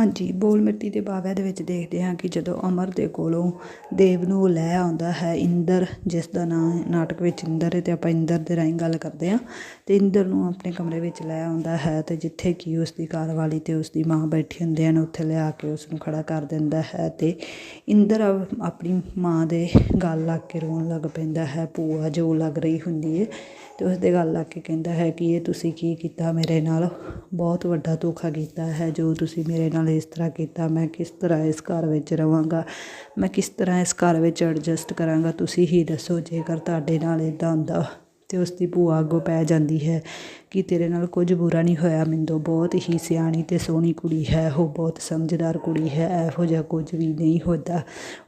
ਹਾਂਜੀ, ਬੋਲ ਮਿੱਟੀ ਦੇ ਬਾਵਿਆਂ ਦੇ ਵਿੱਚ ਦੇਖਦੇ ਹਾਂ ਕਿ ਜਦੋਂ ਅਮਰ ਦੇ ਕੋਲੋਂ ਦੇਵ ਨੂੰ ਉਹ ਲੈ ਆਉਂਦਾ ਹੈ ਇੰਦਰ, ਜਿਸ ਦਾ ਨਾਂ ਨਾਟਕ ਵਿੱਚ ਇੰਦਰ ਹੈ ਅਤੇ ਆਪਾਂ ਇੰਦਰ ਦੇ ਰਾਹੀਂ ਗੱਲ ਕਰਦੇ ਹਾਂ ਅਤੇ ਇੰਦਰ ਨੂੰ ਆਪਣੇ ਕਮਰੇ ਵਿੱਚ ਲੈ ਆਉਂਦਾ ਹੈ ਅਤੇ ਜਿੱਥੇ ਕਿ ਉਸ ਦੀ ਘਰਵਾਲੀ ਅਤੇ ਉਸ ਦੀ ਮਾਂ ਬੈਠੀ ਹੁੰਦੇ ਹਨ, ਉੱਥੇ ਲਿਆ ਕੇ ਉਸ ਨੂੰ ਖੜਾ ਕਰ ਦਿੰਦਾ ਹੈ ਅਤੇ ਇੰਦਰ ਅਪ- ਆਪਣੀ ਮਾਂ ਦੇ ਗੱਲ ਲੱਗ ਕੇ ਰੋਣ ਲੱਗ ਪੈਂਦਾ ਹੈ, ਭੂਆ ਜੋ ਲੱਗ ਰਹੀ ਹੁੰਦੀ ਹੈ ਅਤੇ ਉਸ ਦੇ ਗੱਲ ਲੱਗ ਕੇ ਕਹਿੰਦਾ ਹੈ ਕਿ ਇਹ ਤੁਸੀਂ ਕੀ ਕੀਤਾ ਮੇਰੇ ਨਾਲ? ਬਹੁਤ ਵੱਡਾ ਧੋਖਾ ਕੀਤਾ ਹੈ, ਜੋ ਤੁਸੀਂ ਮੇਰੇ ਨਾਲ ਇਸ ਤਰ੍ਹਾਂ ਕੀਤਾ, ਮੈਂ ਕਿਸ ਤਰ੍ਹਾਂ ਇਸ ਘਰ ਵਿੱਚ ਰਵਾਂਗਾ, ਮੈਂ ਕਿਸ ਤਰ੍ਹਾਂ ਇਸ ਘਰ ਵਿੱਚ ਐਡਜਸਟ ਕਰਾਂਗਾ, ਤੁਸੀਂ ਹੀ ਦੱਸੋ ਜੇਕਰ ਤੁਹਾਡੇ ਨਾਲ ਇਦਾਂ ਹੁੰਦਾ ਤੇ ਉਸ ਦੀ ਭੂਆ ਅੱਗੋਂ ਪੈ ਜਾਂਦੀ ਹੈ। ਕਿ ਤੇਰੇ ਨਾਲ ਕੁਝ ਬੁਰਾ ਨਹੀਂ ਹੋਇਆ। ਮਿੰਦੋ, ਬਹੁਤ ਹੀ ਸਿਆਣੀ ਅਤੇ ਸੋਹਣੀ ਕੁੜੀ ਹੈ। ਉਹ ਬਹੁਤ ਸਮਝਦਾਰ ਕੁੜੀ ਹੈ। ਇਹੋ ਜਿਹਾ ਕੁਝ ਵੀ ਨਹੀਂ ਹੁੰਦਾ।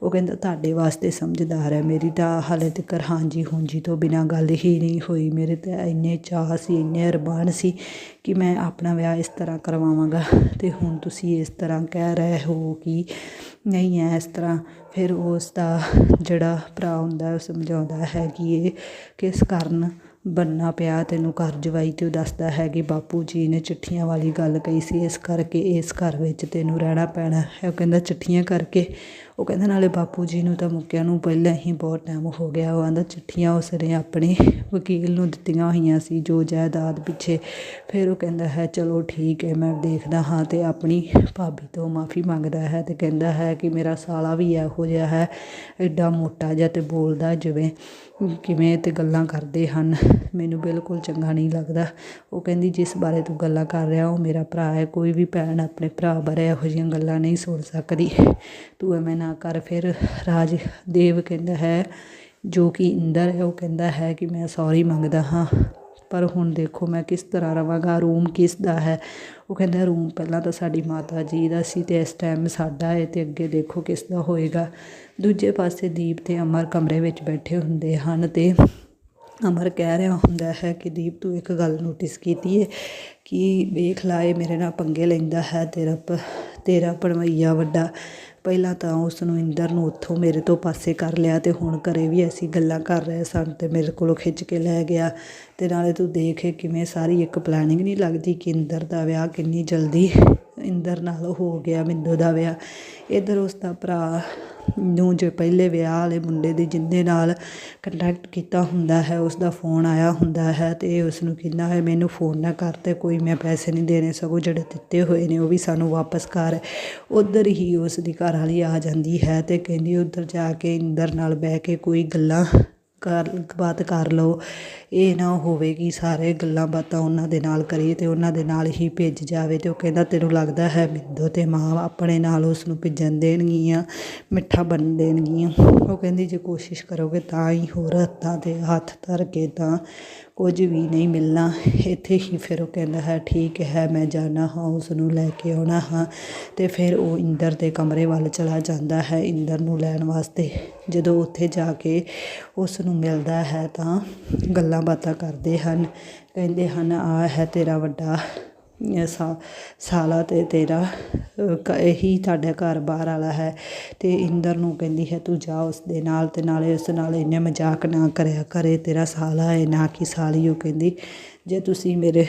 ਉਹ ਕਹਿੰਦਾ, ਤੁਹਾਡੇ ਵਾਸਤੇ ਸਮਝਦਾਰ ਹੈ। ਮੇਰੀ ਤਾਂ ਹਾਲੇ ਤੱਕ ਹਾਂਜੀ ਹੁੰਜੀ ਤੋਂ ਬਿਨਾਂ ਗੱਲ ਹੀ ਨਹੀਂ ਹੋਈ। ਮੇਰੇ ਤਾਂ ਇੰਨੇ ਚਾਹ ਸੀ, ਇੰਨੇ ਅਰਮਾਨ ਸੀ ਕਿ ਮੈਂ ਆਪਣਾ ਵਿਆਹ ਇਸ ਤਰ੍ਹਾਂ ਕਰਵਾਵਾਂਗਾ। ਅਤੇ ਹੁਣ ਤੁਸੀਂ ਇਸ ਤਰ੍ਹਾਂ ਕਹਿ ਰਹੇ ਹੋ ਕਿ ਨਹੀਂ ਹੈ ਇਸ ਤਰ੍ਹਾਂ। ਫਿਰ ਉਸ ਦਾ ਜਿਹੜਾ ਭਰਾ ਹੁੰਦਾ ਉਹ ਸਮਝਾਉਂਦਾ ਹੈ ਕਿ ਇਹ ਕਿਸ ਕਾਰਨ ਬਣਨਾ ਪਿਆ ਤੈਨੂੰ ਘਰ ਜਵਾਈ ਤੇ ਉਹ ਦੱਸਦਾ ਹੈ ਕਿ ਬਾਪੂ ਜੀ ਨੇ ਚਿੱਠੀਆਂ ਵਾਲੀ ਗੱਲ ਕਹੀ ਸੀ, ਇਸ ਕਰਕੇ ਇਸ ਘਰ ਵਿੱਚ ਤੈਨੂੰ ਰਹਿਣਾ ਪੈਣਾ ਹੈ। ਉਹ ਕਹਿੰਦਾ, ਚਿੱਠੀਆਂ ਕਰਕੇ। ਉਹ ਕਹਿੰਦਾ, ਨਾਲੇ ਬਾਪੂ ਜੀ ਨੂੰ ਤਾਂ ਮੁੱਕਿਆਂ ਨੂੰ ਪਹਿਲਾਂ ਹੀ ਬਹੁਤ ਟਾਈਮ ਹੋ ਗਿਆ। ਉਹ ਕਹਿੰਦਾ ਚਿੱਠੀਆਂ ਉਸ ਨੇ ਆਪਣੇ ਵਕੀਲ ਨੂੰ ਦਿੱਤੀਆਂ ਹੋਈਆਂ ਸੀ, ਜੋ ਜਾਇਦਾਦ ਪਿੱਛੇ। ਫਿਰ ਉਹ ਕਹਿੰਦਾ ਹੈ, ਚਲੋ ਠੀਕ ਹੈ, ਮੈਂ ਦੇਖਦਾ ਹਾਂ ਅਤੇ ਆਪਣੀ ਭਾਬੀ ਤੋਂ ਮਾਫੀ ਮੰਗਦਾ ਹੈ ਅਤੇ ਕਹਿੰਦਾ ਹੈ ਕਿ ਮੇਰਾ ਸਾਲਾ ਵੀ ਇਹੋ ਜਿਹਾ ਹੈ ਐਡਾ ਮੋਟਾ ਜਿਹਾ ਅਤੇ ਬੋਲਦਾ ਜਿਵੇਂ, ਕਿਵੇਂ ਅਤੇ ਗੱਲਾਂ ਕਰਦੇ ਹਨ। ਮੈਨੂੰ ਬਿਲਕੁਲ ਚੰਗਾ ਨਹੀਂ ਲੱਗਦਾ। ਉਹ ਕਹਿੰਦੀ, ਜਿਸ ਬਾਰੇ ਤੂੰ ਗੱਲਾਂ ਕਰ ਰਿਹਾ, ਉਹ ਮੇਰਾ ਭਰਾ ਹੈ। ਕੋਈ ਵੀ ਭੈਣ ਆਪਣੇ ਭਰਾ ਬਾਰੇ ਇਹੋ ਜਿਹੀਆਂ ਗੱਲਾਂ ਨਹੀਂ ਸੁਣ ਸਕਦੀ। ਤੂੰ ਐਵੇਂ ਨਾ ਕਰ। ਫਿਰ ਰਾਜ ਦੇਵ ਕਹਿੰਦਾ ਹੈ, ਜੋ ਕਿ ਇੰਦਰ ਹੈ, ਉਹ ਕਹਿੰਦਾ ਹੈ ਕਿ ਮੈਂ ਸੌਰੀ ਮੰਗਦਾ ਹਾਂ, ਪਰ ਹੁਣ ਦੇਖੋ ਮੈਂ ਕਿਸ ਤਰ੍ਹਾਂ ਰਵਾਂਗਾ ਰੂਮ ਕਿਸ ਦਾ ਹੈ? ਉਹ ਕਹਿੰਦਾ ਰੂਮ ਪਹਿਲਾਂ ਤਾਂ ਸਾਡੀ ਮਾਤਾ ਜੀ ਦਾ ਸੀ ਤੇ ਇਸ ਟਾਈਮ ਸਾਡਾ ਹੈ ਤੇ ਅੱਗੇ ਦੇਖੋ ਕਿਸ ਦਾ ਹੋਏਗਾ। ਦੂਜੇ ਪਾਸੇ ਦੀਪ ਤੇ ਅਮਰ ਕਮਰੇ ਵਿੱਚ ਬੈਠੇ ਹੁੰਦੇ ਹਨ ਤੇ ਅਮਰ ਕਹਿ ਰਿਹਾ ਹੁੰਦਾ ਹੈ ਕਿ ਦੀਪ, ਤੂੰ ਇੱਕ ਗੱਲ ਨੋਟਿਸ ਕੀਤੀ ਹੈ ਕਿ ਵੇਖ ਲਾਏ ਮੇਰੇ ਨਾਲ ਪੰਗੇ ਲੈਂਦਾ ਹੈ, ਤੇਰਾ ਪ- ਤੇਰਾ ਭਣਵਈਆ ਵੱਡਾ। ਪਹਿਲਾਂ ਤਾਂ ਉਸ ਨੂੰ ਇੰਦਰ ਨੂੰ ਉੱਥੋਂ ਮੇਰੇ ਤੋਂ ਪਾਸੇ ਕਰ ਲਿਆ ਤੇ ਹੁਣ ਘਰੇ ਵੀ ਅਸੀਂ ਗੱਲਾਂ ਕਰ ਰਹੇ ਸਨ ਤੇ ਮੇਰੇ ਕੋਲੋਂ ਖਿੱਚ ਕੇ ਲੈ ਗਿਆ। ਤੇ ਨਾਲੇ ਤੂੰ ਦੇਖ ਕਿਵੇਂ ਸਾਰੀ ਇੱਕ ਪਲੈਨਿੰਗ ਨਹੀਂ ਲੱਗਦੀ ਕਿ ਇੰਦਰ ਦਾ ਵਿਆਹ ਕਿੰਨੀ ਜਲਦੀ ਇੰਦਰ ਨਾਲ ਹੋ ਗਿਆ ਮਿੰਦੂ ਦਾ ਵਿਆਹ। ਇਧਰ ਉਸ ਦਾ ਭਰਾ ਨੂੰ ਜੋ ਪਹਿਲੇ ਵਿਆਹ ਵਾਲੇ ਮੁੰਡੇ ਦੀ ਜਿਹਦੇ ਨਾਲ ਕੰਟੈਕਟ ਕੀਤਾ ਹੁੰਦਾ ਹੈ ਉਸ ਦਾ ਫੋਨ ਆਇਆ ਹੁੰਦਾ ਹੈ ਅਤੇ ਉਸ ਨੂੰ ਕਹਿੰਦਾ ਹੈ, ਮੈਨੂੰ ਫੋਨ ਨਾ ਕਰ ਅਤੇ ਕੋਈ ਮੈਂ ਪੈਸੇ ਨਹੀਂ ਦੇਣੇ, ਸਗੋਂ ਜਿਹੜੇ ਦਿੱਤੇ ਹੋਏ ਨੇ ਉਹ ਵੀ ਸਾਨੂੰ ਵਾਪਸ ਕਰ। ਉੱਧਰ ਹੀ ਉਸ ਦੀ ਘਰ ਵਾਲੀ ਆ ਜਾਂਦੀ ਹੈ ਅਤੇ ਕਹਿੰਦੀ ਉੱਧਰ ਜਾ ਕੇ ਇੰਦਰ ਨਾਲ ਬਹਿ ਕੇ ਕੋਈ ਗੱਲਾਂ ਗੱਲਬਾਤ ਕਰ ਲਓ। ਇਹ ਨਾ ਹੋਵੇ ਕਿ ਸਾਰੇ ਗੱਲਾਂ ਬਾਤਾਂ ਉਹਨਾਂ ਦੇ ਨਾਲ ਕਰੀਏ ਅਤੇ ਉਹਨਾਂ ਦੇ ਨਾਲ ਹੀ ਭਿੱਜ ਜਾਵੇ ਅਤੇ ਉਹ ਕਹਿੰਦਾ, ਤੈਨੂੰ ਲੱਗਦਾ ਹੈ ਬਿੰਦੋ ਅਤੇ ਮਾਂ ਆਪਣੇ ਨਾਲ ਉਸ ਨੂੰ ਭਿੱਜਣ ਦੇਣਗੀਆਂ, ਮਿੱਠਾ ਬਣ ਦੇਣਗੀਆਂ? ਉਹ ਕਹਿੰਦੀ, ਜੇ ਕੋਸ਼ਿਸ਼ ਕਰੋਗੇ ਤਾਂ ਹੀ ਹੋਰ ਹੱਥਾਂ ਤੇ ਹੱਥ ਧਰ ਕੇ ਤਾਂ ਕੁਝ ਵੀ ਨਹੀਂ ਮਿਲਣਾ। ਇੱਥੇ ਹੀ ਫਿਰ ਉਹ ਕਹਿੰਦਾ ਹੈ, ਠੀਕ ਹੈ, ਮੈਂ ਜਾਣਾ ਹਾਂ ਉਸ ਨੂੰ ਲੈ ਕੇ ਆਉਣਾ ਹਾਂ। ਅਤੇ ਫਿਰ ਉਹ ਇੰਦਰ ਦੇ ਕਮਰੇ ਵੱਲ ਚਲਾ ਜਾਂਦਾ ਹੈ। ਇੰਦਰ ਨੂੰ ਲੈਣ ਵਾਸਤੇ ਜਦੋਂ ਉੱਥੇ ਜਾ ਕੇ ਉਸ ਨੂੰ ਮਿਲਦਾ ਹੈ ਤਾਂ ਗੱਲਾਂ ਬਾਤਾਂ ਕਰਦੇ ਹਨ। ਕਹਿੰਦੇ ਹਨ ਆਹ ਹੈ ਤੇਰਾ ਵੱਡਾ ਅ, ਸਾ ਸਾਲਾ ਅਤੇ ਤੇਰਾ ਇਹੀ ਤੁਹਾਡਾ ਘਰ ਬਾਹਰ ਵਾਲਾ ਹੈ। ਅਤੇ ਇੰਦਰ ਨੂੰ ਕਹਿੰਦੀ ਹੈ ਤੂੰ ਜਾ ਉਸ ਦੇ ਨਾਲ ਅਤੇ ਨਾਲੇ ਉਸ ਨਾਲ ਇੰਨੇ ਮਜ਼ਾਕ ਨਾ ਕਰਿਆ ਕਰੇ। ਤੇਰਾ ਸਾਲਾ ਹੈ ਨਾ ਕਿ ਸਾਲੀ। ਉਹ ਕਹਿੰਦੀ ਜੇ ਤੁਸੀਂ ਮੇਰੇ,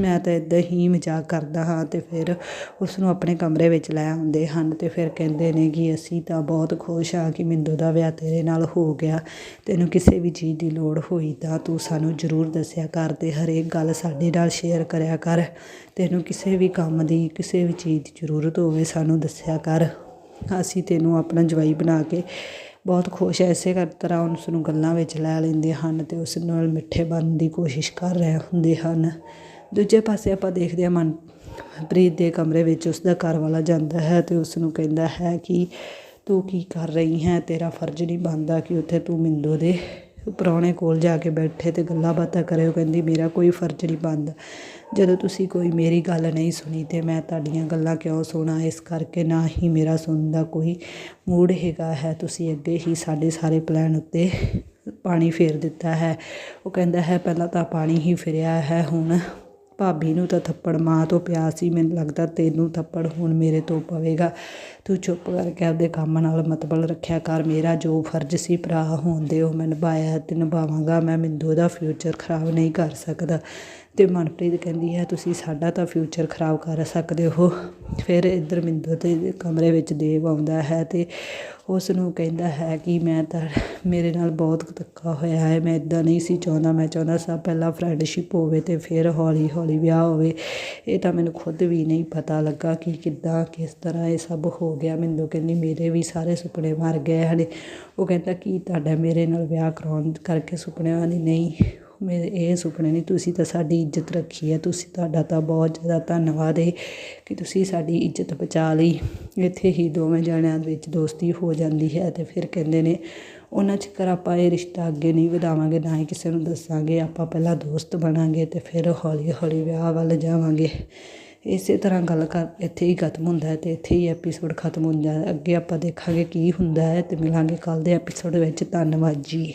ਮੈਂ ਤਾਂ ਇੱਦਾਂ ਹੀ ਮਜ਼ਾਕ ਕਰਦਾ ਹਾਂ ਤੇ ਫਿਰ ਉਸਨੂੰ ਆਪਣੇ ਕਮਰੇ ਵਿੱਚ ਲੈ ਆਉਂਦੇ ਹਨ ਅਤੇ ਫਿਰ ਕਹਿੰਦੇ ਨੇ ਕਿ ਅਸੀਂ ਤਾਂ ਬਹੁਤ ਖੁਸ਼ ਹਾਂ ਕਿ ਮਿੰਦੂ ਦਾ ਵਿਆਹ ਤੇਰੇ ਨਾਲ ਹੋ ਗਿਆ। ਤੈਨੂੰ ਕਿਸੇ ਵੀ ਚੀਜ਼ ਦੀ ਲੋੜ ਹੋਈ ਤਾਂ ਤੂੰ ਸਾਨੂੰ ਜ਼ਰੂਰ ਦੱਸਿਆ ਕਰ ਅਤੇ ਹਰੇਕ ਗੱਲ ਸਾਡੇ ਨਾਲ ਸ਼ੇਅਰ ਕਰਿਆ ਕਰ। ਤੈਨੂੰ ਕਿਸੇ ਵੀ ਕੰਮ ਦੀ, ਕਿਸੇ ਵੀ ਚੀਜ਼ ਦੀ ਜ਼ਰੂਰਤ ਹੋਵੇ ਸਾਨੂੰ ਦੱਸਿਆ ਕਰ। ਅਸੀਂ ਤੈਨੂੰ ਆਪਣਾ ਜਵਾਈ ਬਣਾ ਕੇ ਬਹੁਤ ਖੁਸ਼ ਹੈ ਇਸੇ ਕਰ ਤਰ੍ਹਾਂ ਉਸ ਨੂੰ ਗੱਲਾਂ ਵਿੱਚ ਲੈ ਲੈਂਦੇ ਹਨ ਅਤੇ ਉਸ ਨਾਲ ਮਿੱਠੇ ਬਣਨ ਦੀ ਕੋਸ਼ਿਸ਼ ਕਰ ਰਹੇ ਹੁੰਦੇ ਹਨ। ਦੂਜੇ ਪਾਸੇ ਆਪਾਂ ਦੇਖਦੇ ਹਾਂ ਮਨਪ੍ਰੀਤ ਦੇ ਕਮਰੇ ਵਿੱਚ ਉਸ ਦਾ ਘਰ ਵਾਲਾ ਜਾਂਦਾ ਹੈ ਅਤੇ ਉਸ ਨੂੰ ਕਹਿੰਦਾ ਹੈ ਕਿ ਤੂੰ ਕੀ ਕਰ ਰਹੀ ਹੈ? ਤੇਰਾ ਫਰਜ਼ ਨਹੀਂ ਬਣਦਾ ਕਿ ਉੱਥੇ ਤੂੰ ਮਿੰਦੋ ਦੇ ਪ੍ਰਾਹੁਣੇ ਕੋਲ ਜਾ ਕੇ ਬੈਠੇ ਤੇ ਗੱਲਾਂ ਬਾਤਾਂ ਕਰੇ ਉਹ ਕਹਿੰਦੀ, ਮੇਰਾ ਕੋਈ ਫਰਜ਼ ਨਹੀਂ ਬਣਦਾ। ਜਦੋਂ ਤੁਸੀਂ ਕੋਈ ਮੇਰੀ ਗੱਲ ਨਹੀਂ ਸੁਣੀ ਤੇ ਮੈਂ ਤੁਹਾਡੀਆਂ ਗੱਲਾਂ ਕਿਉਂ ਸੁਣਾ? ਇਸ ਕਰਕੇ ਨਾ ਹੀ ਮੇਰਾ ਸੁਣਨ ਦਾ ਕੋਈ ਮੂਡ ਹੈਗਾ ਹੈ। ਤੁਸੀਂ ਅੱਗੇ ਹੀ ਸਾਡੇ ਸਾਰੇ ਪਲਾਨ ਉੱਤੇ ਪਾਣੀ ਫੇਰ ਦਿੱਤਾ ਹੈ। ਉਹ ਕਹਿੰਦਾ ਹੈ, ਪਹਿਲਾਂ ਤਾਂ ਪਾਣੀ ਹੀ ਫਿਰਿਆ ਹੈ, ਹੁਣ ਭਾਬੀ ਨੂੰ ਤਾਂ ਥੱਪੜ ਮਾਂ ਤੋਂ ਪਿਆ ਸੀ, ਮੈਨੂੰ ਲੱਗਦਾ ਤੈਨੂੰ ਥੱਪੜ ਹੁਣ ਮੇਰੇ ਤੋਂ ਪਵੇਗਾ। ਤੂੰ ਚੁੱਪ ਕਰਕੇ ਆਪਦੇ ਕੰਮ ਨਾਲ ਮਤਲਬ ਰੱਖਿਆ ਕਰ, ਮੇਰਾ ਜੋ ਫਰਜ਼ ਸੀ ਭਰਾ ਹੋਣ ਦੇ ਉਹ ਮੈਂ ਨਿਭਾਇਆ ਅਤੇ ਨਿਭਾਵਾਂਗਾ, ਮੈਂ ਮਿੰਦੂ ਦਾ ਫਿਊਚਰ ਖਰਾਬ ਨਹੀਂ ਕਰ ਸਕਦਾ। ਅਤੇ ਮਨਪ੍ਰੀਤ ਕਹਿੰਦੀ ਹੈ, ਤੁਸੀਂ ਸਾਡਾ ਤਾਂ ਫਿਊਚਰ ਖਰਾਬ ਕਰ ਸਕਦੇ ਹੋ। ਫਿਰ ਇੱਧਰ ਮਿੰਦੋ ਦੇ ਕਮਰੇ ਵਿੱਚ ਦੇਵ ਆਉਂਦਾ ਹੈ ਅਤੇ ਉਸ ਨੂੰ ਕਹਿੰਦਾ ਹੈ ਕਿ ਮੈਂ ਤਾਂ, ਮੇਰੇ ਨਾਲ ਬਹੁਤ ਧੱਕਾ ਹੋਇਆ ਹੈ, ਮੈਂ ਇੱਦਾਂ ਨਹੀਂ ਸੀ ਚਾਹੁੰਦਾ, ਮੈਂ ਚਾਹੁੰਦਾ ਸਭ ਪਹਿਲਾਂ ਫਰੈਂਡਸ਼ਿਪ ਹੋਵੇ ਅਤੇ ਫਿਰ ਹੌਲੀ ਹੌਲੀ ਵਿਆਹ ਹੋਵੇ। ਇਹ ਤਾਂ ਮੈਨੂੰ ਖੁਦ ਵੀ ਨਹੀਂ ਪਤਾ ਲੱਗਾ ਕਿ ਕਿੱਦਾਂ, ਕਿਸ ਤਰ੍ਹਾਂ ਇਹ ਸਭ ਹੋ ਗਿਆ। ਮਿੰਦੋ ਕਹਿੰਦੀ, ਮੇਰੇ ਵੀ ਸਾਰੇ ਸੁਪਨੇ ਮਰ ਗਏ ਹਨ ਉਹ ਕਹਿੰਦਾ, ਕੀ ਤੁਹਾਡਾ ਮੇਰੇ ਨਾਲ ਵਿਆਹ ਕਰਾਉਣ ਕਰਕੇ ਸੁਪਨਿਆਂ ਦੀ ਨਹੀਂ। ਮੇਰੇ ਇਹ ਸੁਪਨੇ ਨੇ, ਤੁਸੀਂ ਤਾਂ ਸਾਡੀ ਇੱਜ਼ਤ ਰੱਖੀ ਹੈ, ਤੁਸੀਂ ਤੁਹਾਡਾ ਤਾਂ ਬਹੁਤ ਜ਼ਿਆਦਾ ਧੰਨਵਾਦ ਹੈ ਕਿ ਤੁਸੀਂ ਸਾਡੀ ਇੱਜ਼ਤ ਬਚਾ ਲਈ। ਇੱਥੇ ਹੀ ਦੋਵੇਂ ਜਣਿਆਂ ਵਿੱਚ ਦੋਸਤੀ ਹੋ ਜਾਂਦੀ ਹੈ ਤੇ ਫਿਰ ਕਹਿੰਦੇ ਨੇ, ਉਹਨਾਂ ਚਿਕਰ ਆਪਾਂ ਇਹ ਰਿਸ਼ਤਾ ਅੱਗੇ ਨਹੀਂ ਵਧਾਵਾਂਗੇ, ਨਾ ਹੀ ਕਿਸੇ ਨੂੰ ਦੱਸਾਂਗੇ, ਆਪਾਂ ਪਹਿਲਾਂ ਦੋਸਤ ਬਣਾਂਗੇ ਤੇ ਫਿਰ ਹੌਲੀ ਹੌਲੀ ਵਿਆਹ ਵੱਲ ਜਾਵਾਂਗੇ। ਇਸੇ ਤਰ੍ਹਾਂ ਗੱਲ ਕਰ, ਇੱਥੇ ਹੀ ਖਤਮ ਹੁੰਦਾ ਹੈ ਤੇ ਇੱਥੇ ਹੀ ਐਪੀਸੋਡ ਖਤਮ ਹੁੰਦਾ ਹੈ। ਅੱਗੇ ਆਪਾਂ ਦੇਖਾਂਗੇ ਕੀ ਹੁੰਦਾ ਹੈ ਤੇ ਮਿਲਾਂਗੇ ਕੱਲ ਦੇ ਐਪੀਸੋਡ ਵਿੱਚ। ਧੰਨਵਾਦ ਜੀ।